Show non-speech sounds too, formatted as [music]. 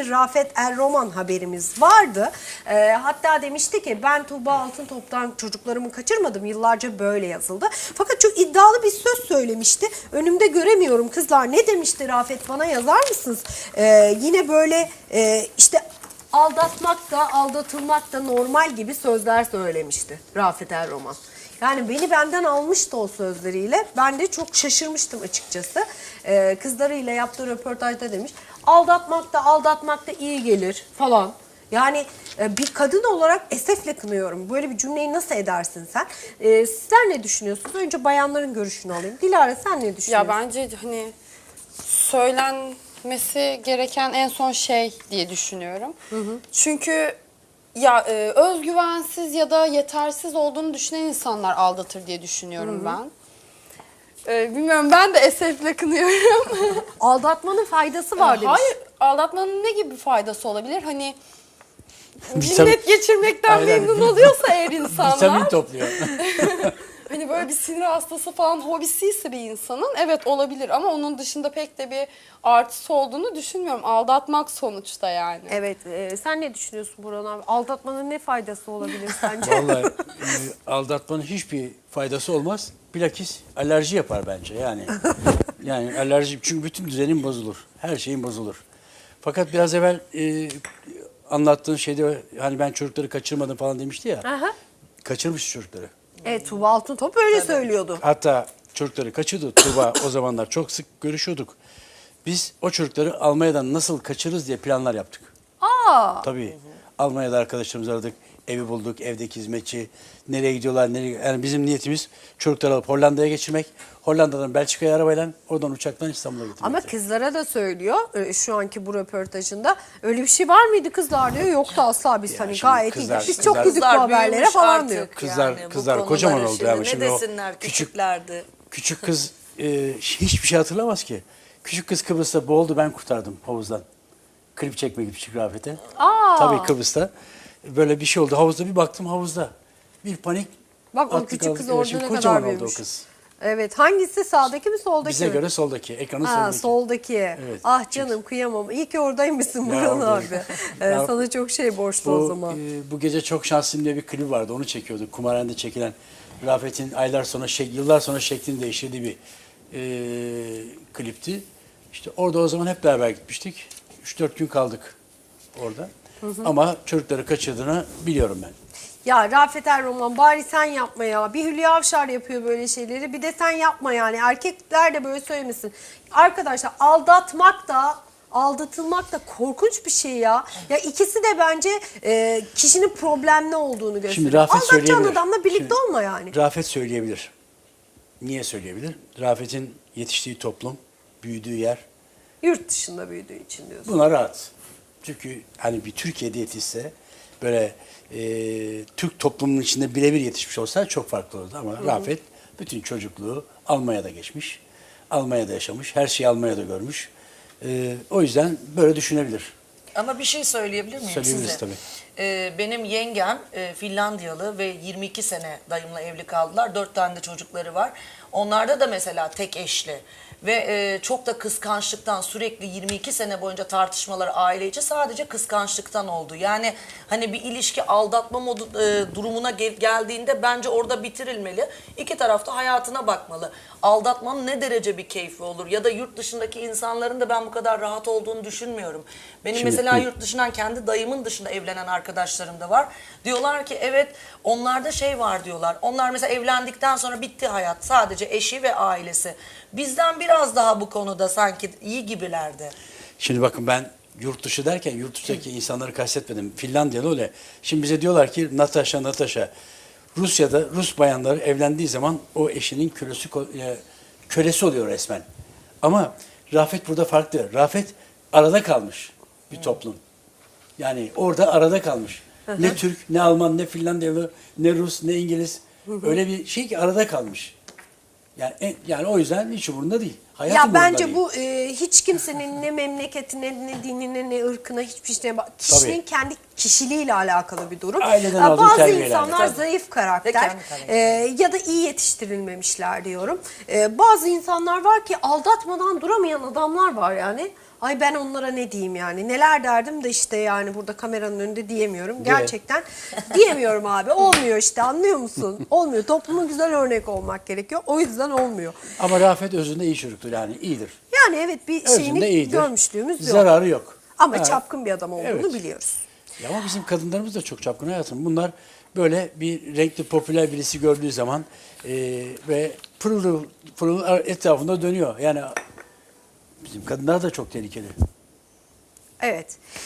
bir Rafet Erroman haberimiz vardı. Ee, hatta demişti ki ben Tuğba Altıntop'tan çocuklarımı kaçırmadım. Yıllarca böyle yazıldı. Fakat çok iddialı bir söz söylemişti. Önümde göremiyorum kızlar. Ne demişti Rafet bana yazar mısınız? Ee, yine böyle e, işte aldatmak da aldatılmak da normal gibi sözler söylemişti Rafet Erroman. Yani beni benden almıştı o sözleriyle. Ben de çok şaşırmıştım açıkçası. Ee, kızlarıyla yaptığı röportajda demiş. Aldatmak da aldatmak da iyi gelir falan. Yani e, bir kadın olarak esefle kınıyorum. Böyle bir cümleyi nasıl edersin sen? Ee, sizler ne düşünüyorsunuz? Önce bayanların görüşünü alayım. Dilara sen ne düşünüyorsun? Ya bence hani söylenmesi gereken en son şey diye düşünüyorum. Çünkü ya e, özgüvensiz ya da yetersiz olduğunu düşünen insanlar aldatır diye düşünüyorum ben. E, bilmiyorum ben de esefle kınıyorum. [laughs] Aldatmanın faydası var demiş. Hayır aldatmanın ne gibi faydası olabilir? Hani Vitamin- cinnet geçirmekten Aynen. memnun oluyorsa eğer insanlar. Vitamin topluyor. [laughs] Hani böyle bir sinir hastası falan hobisiyse bir insanın evet olabilir ama onun dışında pek de bir artısı olduğunu düşünmüyorum. Aldatmak sonuçta yani. Evet, e, sen ne düşünüyorsun Burhan abi? Aldatmanın ne faydası olabilir [laughs] sence? Vallahi e, aldatmanın hiçbir faydası olmaz. Bilakis alerji yapar bence yani. [laughs] Yani alerji çünkü bütün düzenin bozulur. Her şeyin bozulur. Fakat biraz evvel e, anlattığın şeyde hani ben çocukları kaçırmadım falan demişti ya. Aha. Kaçırmış çocukları. Evet, Tuğba Altıntop öyle söylüyordu. Hatta çocukları kaçırdı Tuğba o zamanlar çok sık görüşüyorduk. Biz o çocukları Almanya'dan nasıl kaçırırız diye planlar yaptık. Aa, Tabii. Almanya'da arkadaşlarımızı aradık. Evi bulduk, evdeki hizmetçi. Nereye gidiyorlar, nereye Yani bizim niyetimiz çocukları alıp Hollanda'ya geçirmek. Hollanda'dan Belçika'ya arabayla, oradan uçaktan İstanbul'a getirmek. ama kızlara da söylüyor e, şu anki bu röportajında. Öyle bir şey var mıydı kızlar diyor. Yoktu asla biz Ya hani şimdi gayet kızlar- iyi. Biz çok kızlar- güldük bu Kızlar haberlere büyümüş falan artık diyor. Kızlar- yani bu kızlar kocaman oldu şimdi. Ne şimdi o desinler küçük- küçüklerdi. Küçük kız e, hiçbir şey hatırlamaz ki. Küçük kız Kıbrıs'ta boğuldu, ben kurtardım havuzdan. Klip çekmek için Rafet'e. Aa. Tabii Kıbrıs'ta. Böyle bir şey oldu. Havuzda bir baktım havuzda. Bir panik. Bak o attık, küçük kız orada şimdi ne kocaman kadar oldu büyümüş. o kız. Evet, hangisi sağdaki mi soldaki Bize mi? göre soldaki, ekranın Ha, soldaki. soldaki. Evet. Ah canım kıyamam. İyi ki oradaymışsın Ya, Burhan oradayım. abi. [laughs] Ee, Ya, sana çok şey borçlu o Bu, zaman. e, bu gece çok şanslıyım diye bir klip vardı. Onu çekiyorduk. Kumarhanede çekilen Rafet'in aylar sonra, şek- yıllar sonra şeklini değiştirdiği bir e, klipti. İşte orada o zaman hep beraber gitmiştik. 3-4 gün kaldık orada. Ama çocukları kaçırdığını biliyorum ben. Ya Rafet Erroman bari sen yapma ya. Bir Hülya Avşar yapıyor böyle şeyleri. Bir de sen yapma yani. Erkekler de böyle söylemesin. Arkadaşlar aldatmak da aldatılmak da korkunç bir şey ya. Ya ikisi de bence e, kişinin problemli olduğunu gösteriyor. Rafet Aldatacağın söyleyebilir. adamla birlikte Şimdi olma yani. Rafet söyleyebilir. Niye söyleyebilir? Rafet'in yetiştiği toplum, büyüdüğü yer Yurt dışında büyüdüğü için diyorsun. Buna rahat. Çünkü hani bir Türkiye'de yetişse böyle e, Türk toplumunun içinde birebir yetişmiş olsa çok farklı olurdu. Ama Rafet bütün çocukluğu Almanya'da geçmiş. Almanya'da yaşamış. Her şeyi Almanya'da görmüş. E, o yüzden böyle düşünebilir. Ama bir şey söyleyebilir miyim Söyleyebiliriz size? tabii. Ee, benim yengem e, Finlandiyalı ve 22 sene dayımla evli kaldılar. 4 tane de çocukları var. Onlarda da mesela tek eşli. Ve e, çok da kıskançlıktan sürekli 22 sene boyunca tartışmalar aile içi sadece kıskançlıktan oldu. Yani hani bir ilişki aldatma modu, e, durumuna gel- geldiğinde bence orada bitirilmeli. İki tarafta hayatına bakmalı. Aldatmanın ne derece bir keyfi olur? Ya da yurt dışındaki insanların da ben bu kadar rahat olduğunu düşünmüyorum. Benim Şimdi- mesela yurt dışından kendi dayımın dışında evlenen arkadaşlarım da var. Diyorlar ki evet onlarda şey var diyorlar. Onlar mesela evlendikten sonra bitti hayat. Sadece eşi ve ailesi. Bizden biraz daha bu konuda sanki iyi gibilerdi. Şimdi bakın ben yurt dışı derken yurt dışındaki insanları kastetmedim. Finlandiyalı öyle. Şimdi bize diyorlar ki Natasha Natasha. Rusya'da Rus bayanları evlendiği zaman o eşinin kölesi, e, kölesi oluyor resmen. Ama Rafet burada farklı. Rafet arada kalmış bir toplum. Yani orada arada kalmış. Ne Türk, ne Alman, ne Finlandiyalı, ne Rus, ne İngiliz. Öyle bir şey ki arada kalmış. Yani en- yani o yüzden hiç umurunda değil. Hayatın Ya umurunda bence değil. bu e, hiç kimsenin ne memleketine, ne dinine, ne ırkına hiçbir şeye bak. Kişinin Tabii. kendi kişiliğiyle alakalı bir durum. Aileden aldığı Bazı insanlar Tabii. zayıf karakter e, ya da iyi yetiştirilmemişler diyorum. E, bazı insanlar var ki aldatmadan duramayan adamlar var yani. Ay ben onlara ne diyeyim yani neler derdim de işte yani burada kameranın önünde diyemiyorum. Gerçekten diyemiyorum abi olmuyor işte anlıyor musun? [laughs] Olmuyor topluma güzel örnek olmak gerekiyor o yüzden olmuyor. Ama Rafet özünde iyi çocuktur yani iyidir. Yani evet bir Özünde şeyini iyidir. görmüşlüğümüz yok. Zararı yok. Ama Ha. çapkın bir adam olduğunu Evet. biliyoruz. Ya ama bizim kadınlarımız da çok çapkın hayatım. Bunlar böyle bir renkli popüler birisi gördüğü zaman e, ve pırıl pırıl etrafında dönüyor. Yani bizim kadınlar da çok tehlikeli. Evet.